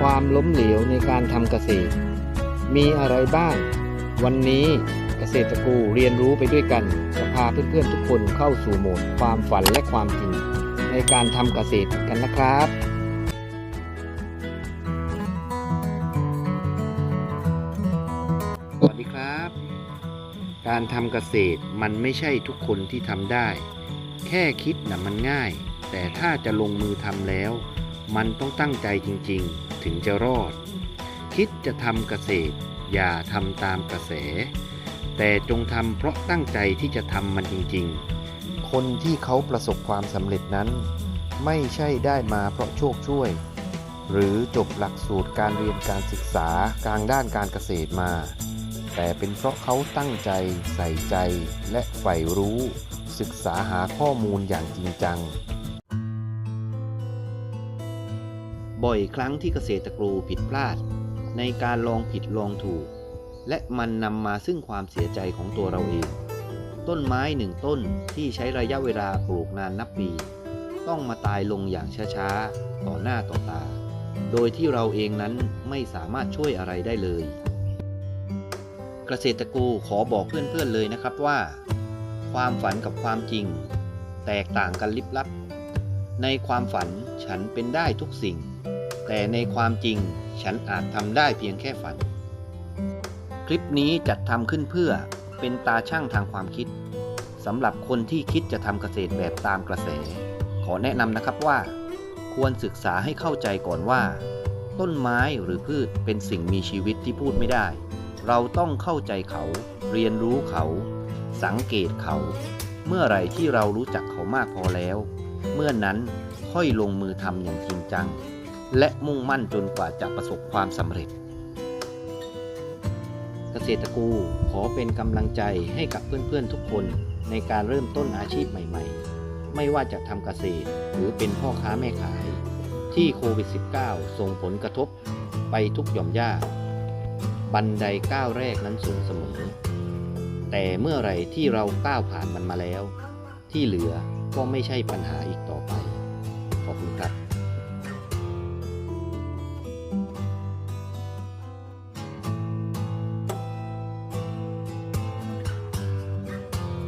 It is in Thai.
ความล้มเหลวในการทำเกษตร มีอะไรบ้าง วันนี้เกษตรกรูเรียนรู้ไปด้วยกันจะพาเพื่อนๆทุกคนเข้าสู่โหมดความฝันและความจริง ในการทำเกษตรกันนะครับสวัสดีครับ การทำเกษตรมันไม่ใช่ทุกคนที่ทำได้ แค่คิดนะมันง่าย แต่ถ้าจะลงมือทำแล้ว มันต้องตั้งใจจริง ๆ ถึงจะรอด คิดจะทำเกษตร อย่าทำตามกระแส แต่จงทำเพราะตั้งใจที่จะทำมันจริง ๆ คนที่เขาประสบความสำเร็จนั้น ไม่ใช่ได้มาเพราะโชคช่วย หรือจบหลักสูตรการเรียนการศึกษากางด้านการเกษตรมา แต่เป็นเพราะเขาตั้งใจใส่ใจและใฝ่รู้ ศึกษาหาข้อมูลอย่างจริงจัง บ่อยครั้งที่เกษตรกรูผิดพลาด ในการลองผิดลองถูก และมันนำมาซึ่งความเสียใจของตัวเราเอง ต้นไม้หนึ่งต้นที่ใช้ระยะเวลาปลูกนานนับปี ต้องมาตายลงอย่างช้าๆ ต่อหน้าต่อตา โดยที่เราเองนั้นไม่สามารถช่วยอะไรได้เลย เกษตรกรูขอบอกเพื่อนๆเลยนะครับว่า ความฝันกับความจริง แตกต่างกันลิบลับ ในความฝันฉันเป็นได้ทุกสิ่ง แต่ในความจริงฉันอาจทำได้เพียงแค่ฝัน คลิปนี้จัดทำขึ้นเพื่อเป็นตาช่างทางความคิดสำหรับคนที่คิดจะทำเกษตรแบบตามกระแส ขอแนะนำนะครับว่า ควรศึกษาให้เข้าใจก่อนว่า ต้นไม้หรือพืชเป็นสิ่งมีชีวิตที่พูดไม่ได้ เราต้องเข้าใจเขา เรียนรู้เขา สังเกตเขา เมื่อไหร่ที่เรารู้จักเขามากพอแล้ว เมื่อนนั้นค่อยลงมือทำอย่างจริงจัง และมุ่งมั่นจนกว่าจะประสบความสำเร็จ เกษตรกรูขอเป็นกำลังใจให้กับเพื่อนๆทุกคนในการเริ่มต้นอาชีพใหม่ๆ ไม่ว่าจะทำเกษตรหรือเป็นพ่อค้าแม่ขาย ที่โควิด -19 ส่งผลกระทบไปทุกหย่อมย่า บันไดก้าวแรกนั้นสูงเสมอ แต่เมื่อไหร่ที่เราก้าวผ่านมันมาแล้ว ที่เหลือก็ไม่ใช่ปัญหาอีกต่อไป ขอบคุณครับ